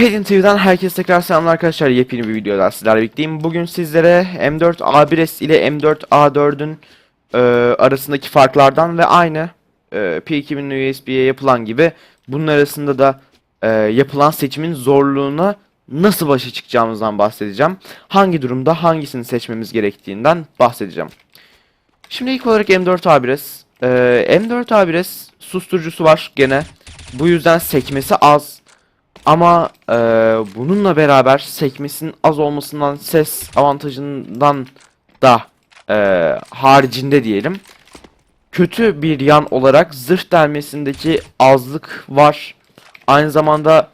Hayden TV'den herkese tekrar selamlar arkadaşlar. Yepyeni bir videoda sizlerle birlikteyim. Bugün sizlere M4A1S ile M4A4'ün e, arasındaki farklardan ve aynı e, P2000 USB'ye yapılan gibi bunun arasında da e, yapılan seçimin zorluğuna nasıl başa çıkacağımızdan bahsedeceğim. Hangi durumda hangisini seçmemiz gerektiğinden bahsedeceğim. Şimdi ilk olarak M4A1S. E, M4A1S susturucusu var gene. Bu yüzden sekmesi az. Ama e, bununla beraber sekmesinin az olmasından ses avantajından da e, haricinde diyelim. Kötü bir yan olarak zırh delmesindeki azlık var. Aynı zamanda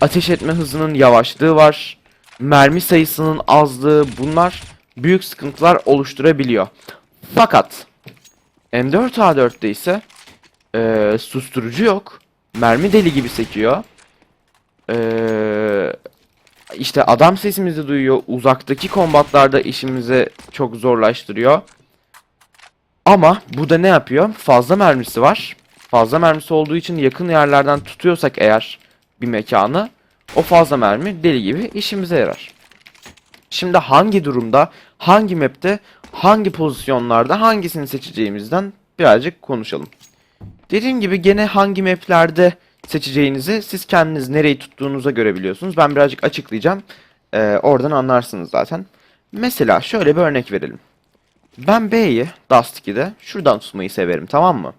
ateş etme hızının yavaşlığı var. Mermi sayısının azlığı bunlar büyük sıkıntılar oluşturabiliyor. Fakat M4A4'te ise e, susturucu yok. Mermi deli gibi sekiyor. Ee, işte adam sesimizi duyuyor. Uzaktaki kombatlarda işimizi çok zorlaştırıyor. Ama bu da ne yapıyor? Fazla mermisi var. Fazla mermisi olduğu için yakın yerlerden tutuyorsak eğer bir mekanı o fazla mermi deli gibi işimize yarar. Şimdi hangi durumda, hangi map'te, hangi pozisyonlarda hangisini seçeceğimizden birazcık konuşalım. Dediğim gibi gene hangi maplerde seçeceğinizi siz kendiniz nereyi tuttuğunuza göre biliyorsunuz. Ben birazcık açıklayacağım. Ee, oradan anlarsınız zaten. Mesela şöyle bir örnek verelim. Ben B'yi Dust 2'de şuradan tutmayı severim tamam mı?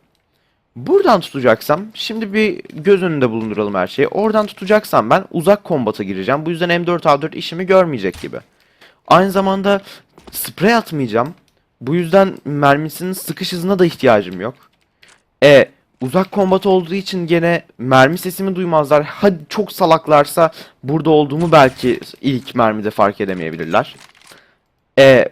Buradan tutacaksam şimdi bir göz önünde bulunduralım her şeyi. Oradan tutacaksam ben uzak kombata gireceğim. Bu yüzden M4A4 işimi görmeyecek gibi. Aynı zamanda sprey atmayacağım. Bu yüzden mermisinin sıkış hızına da ihtiyacım yok. E uzak kombat olduğu için gene mermi sesimi duymazlar. Hadi çok salaklarsa burada olduğumu belki ilk mermide fark edemeyebilirler. E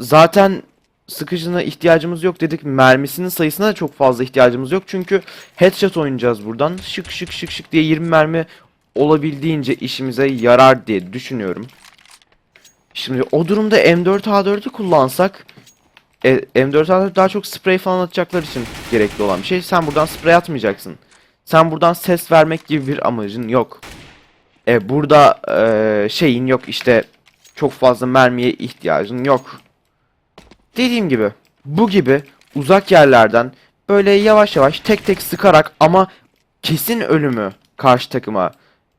zaten sıkıcına ihtiyacımız yok dedik. Mermisinin sayısına da çok fazla ihtiyacımız yok. Çünkü headshot oynayacağız buradan. Şık şık şık şık diye 20 mermi olabildiğince işimize yarar diye düşünüyorum. Şimdi o durumda M4A4'ü kullansak e, M4A4 daha çok sprey falan atacaklar için gerekli olan bir şey. Sen buradan sprey atmayacaksın. Sen buradan ses vermek gibi bir amacın yok. E, burada e, şeyin yok işte çok fazla mermiye ihtiyacın yok. Dediğim gibi bu gibi uzak yerlerden böyle yavaş yavaş tek tek sıkarak ama kesin ölümü karşı takıma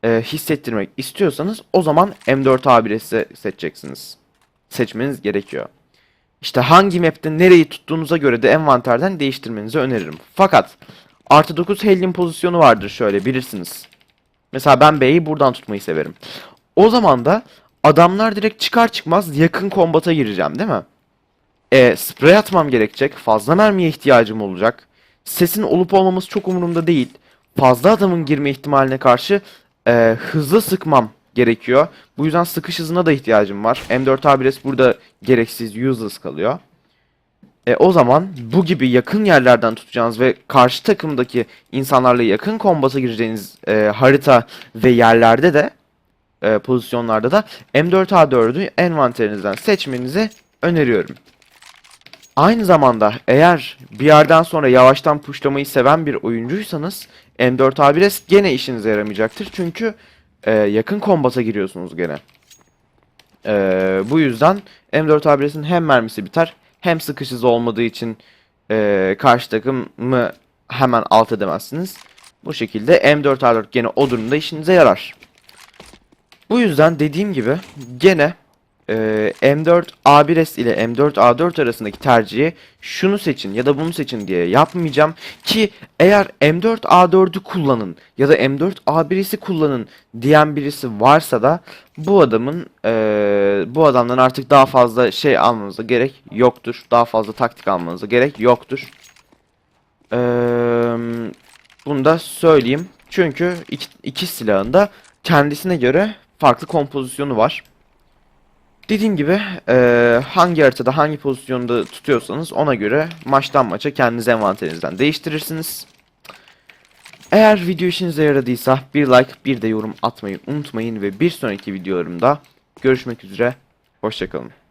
e, hissettirmek istiyorsanız o zaman M4A1'i seçeceksiniz. Seçmeniz gerekiyor. İşte hangi map'te nereyi tuttuğunuza göre de envanterden değiştirmenizi öneririm. Fakat artı 9 Helium pozisyonu vardır şöyle bilirsiniz. Mesela ben B'yi buradan tutmayı severim. O zaman da adamlar direkt çıkar çıkmaz yakın kombata gireceğim değil mi? E, sprey atmam gerekecek. Fazla mermiye ihtiyacım olacak. Sesin olup olmaması çok umurumda değil. Fazla adamın girme ihtimaline karşı e, hızlı sıkmam gerekiyor. Bu yüzden sıkış hızına da ihtiyacım var. M4A1S burada gereksiz useless kalıyor. E, o zaman bu gibi yakın yerlerden tutacağınız ve karşı takımdaki insanlarla yakın kombata gireceğiniz e, harita ve yerlerde de e, pozisyonlarda da M4A4'ü envanterinizden seçmenizi öneriyorum. Aynı zamanda eğer bir yerden sonra yavaştan pushlamayı seven bir oyuncuysanız M4A1S gene işinize yaramayacaktır. Çünkü e, yakın kombata giriyorsunuz gene. E, bu yüzden M4A1S'in hem mermisi biter hem sıkış hızı olmadığı için e, karşı takımı hemen alt edemezsiniz. Bu şekilde M4A4 gene o durumda işinize yarar. Bu yüzden dediğim gibi gene e, M4 A1S ile M4 A4 arasındaki tercihi şunu seçin ya da bunu seçin diye yapmayacağım ki eğer M4 A4'ü kullanın ya da M4 A1S'i kullanın diyen birisi varsa da bu adamın e, bu adamdan artık daha fazla şey almanıza gerek yoktur. Daha fazla taktik almanıza gerek yoktur. E, bunu da söyleyeyim. Çünkü iki, iki silahın da kendisine göre farklı kompozisyonu var. Dediğim gibi e, hangi haritada hangi pozisyonda tutuyorsanız ona göre maçtan maça kendiniz envanterinizden değiştirirsiniz. Eğer video işinize yaradıysa bir like bir de yorum atmayı unutmayın ve bir sonraki videolarımda görüşmek üzere. Hoşçakalın.